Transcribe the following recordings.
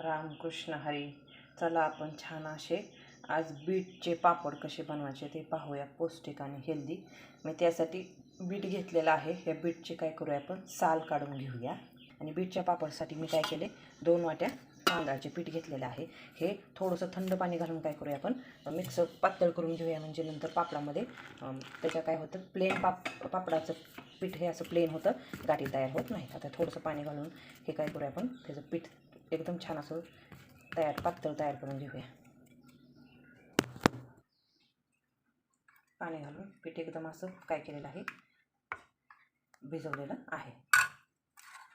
रामकृष्ण हरी. चला आपण छान असे आज बीटचे पापड कसे बनवायचे ते पाहूया पौष्टिक आणि हेल्दी मी त्यासाठी बीट घेतलेलं आहे. हे बीटचे काय करूया आपण? साल काढून घेऊया. आणि बीटच्या पापडसाठी मी काय केले? दोन वाट्या तांदळाचे पीठ घेतलेलं आहे. हे थोडंसं थंड पाणी घालून काय करूया आपण? मिक्स पातळ करून घेऊया. म्हणजे नंतर पापडामध्ये त्याच्या काय होतं? प्लेन पाप पापडाचं पीठ हे असं प्लेन होतं. गाठी तयार होत नाही. आता थोडंसं पाणी घालून हे काय करूया आपण? त्याचं पीठ एकदम छान असं तयार पातळ तयार करून घेऊया. पाणी घालून पीठ एकदम असं काय केलेलं आहे. भिजवलेलं आहे.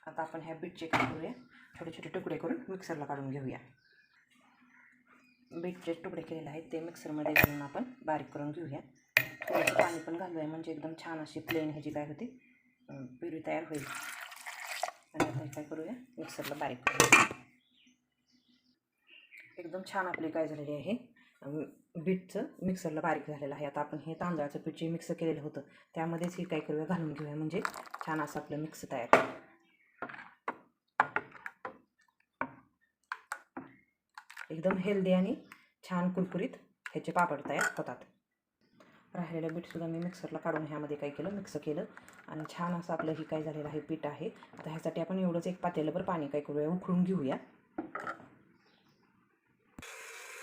आता आपण ह्या बीटचे काय करूया छोटे छोटे तुकडे करून मिक्सरला काढून घेऊया. बीटचे तुकडे केलेले आहेत ते मिक्सरमध्ये घालून आपण बारीक करून घेऊया. थोडंसं पाणी पण घालूया म्हणजे एकदम छान अशी प्लेन ह्याची काय होती. अं, प्युरी तयार होईल. आणि आता काय करूया? मिक्सरला बारीक करूया. एकदम छान आपली काय झालेली आहे. बीटचं मिक्सरला बारीक झालेलं आहे. आता आपण हे तांदळाचं पीठ जे मिक्स केलेलं होतं त्यामध्येच हे काय करूया? घालून घेऊया. म्हणजे छान असं आपलं मिक्स तयार एकदम हेल्दी आणि छान कुरकुरीत ह्याचे पापड तयार होतात. राहिलेलं बीटसुद्धा मी मिक्सरला काढून ह्यामध्ये काय केलं मिक्स केलं. आणि छान असं आपलं ही काय झालेलं आहे पीठ आहे. आता ह्यासाठी आपण एवढंच एक पातेलंभर पाणी काय करूया उकळून घेऊया.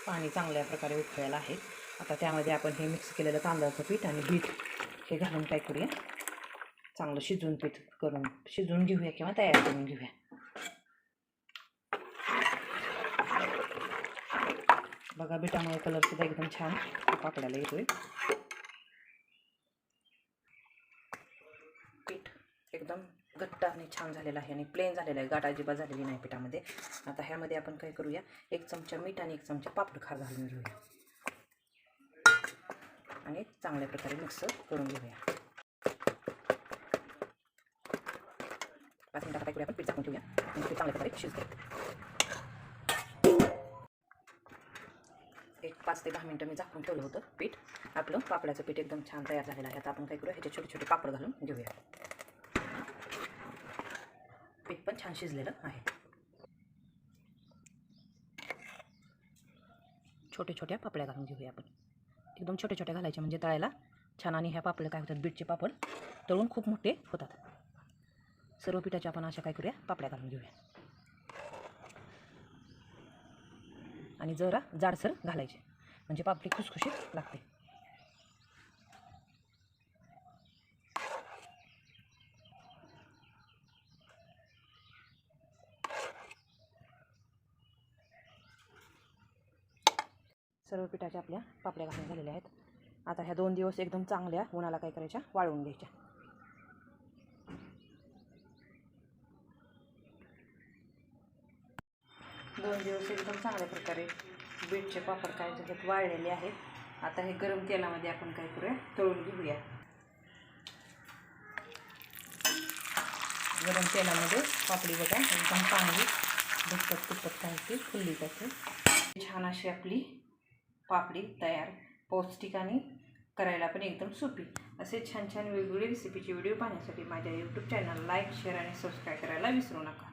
पाणी चांगल्या प्रकारे उकळायला आहे. आता त्यामध्ये आपण हे मिक्स केलेलं तांदळाचं पीठ आणि बीट हे घालून काय करूया चांगलं शिजवून पीठ करून शिजवून घेऊया किंवा तयार करून घेऊया. बघा बिटामुळे कलरसुद्धा एकदम छान पाकड्याला येतोय पीठ एकदम घट्ट आणि छान झालेला आहे आणि प्लेन झालेला आहे. गाठ अजिबात झालेली नाही पिठामध्ये. आता ह्यामध्ये आपण काय करूया? एक चमचा मीठ आणि एक चमचा पापड खार घालून घेऊया. आणि चांगल्या प्रकारे मिक्स करून घेऊया. पाच मिनटा काय करूया आपण पीठ टाकून ठेवूया आणि ते चांगल्या प्रकारे शिजते एक पाच ते दहा मिनटं मी झाकून ठेवलं होतं पीठ. आपलं पापडाचं पीठ एकदम छान तयार झालेलं आहे. आता आपण काय करूया? ह्याचे छोटे छोटे पापड घालून घेऊया पीठ पण छान शिजलेलं आहे. छोट्या छोट्या पापड्या घालून घेऊया आपण. एकदम छोटे छोटे घालायचे म्हणजे तळायला छान आणि ह्या पापड्या काय होतात बीटचे पापड तळून खूप मोठे होतात. सर्व पिठाच्या आपण अशा काय करूया पापड्या घालून घेऊया. आणि जरा जाडसर घालायचे म्हणजे पापडी खुसखुशीत लागते. सर्व पिठाच्या आपल्या पापड्या घालून झालेल्या आहेत. आता ह्या दोन दिवस एकदम चांगल्या उन्हाला काय करायच्या? वाळवून घ्यायच्या. दोन दिवस एकदम चांगल्या प्रकारे बीटचे पापड काय त्याच्यात वाळलेले आहेत. आता हे गरम तेलामध्ये आपण काय करूया? तळून घेऊया. गरम तेलामध्ये पापडी बघा एकदम चांगली दुप्पट तुप्पट काय ती फुलली जाते छान अशी आपली पापडी तयार पौष्टिक आणि करायला पण एकदम सोपी. असे छान छान वेगवेगळे रेसिपीचे व्हिडिओ पाहण्यासाठी माझ्या यूट्यूब चॅनल लाईक शेअर आणि सबस्क्राईब करायला विसरू नका.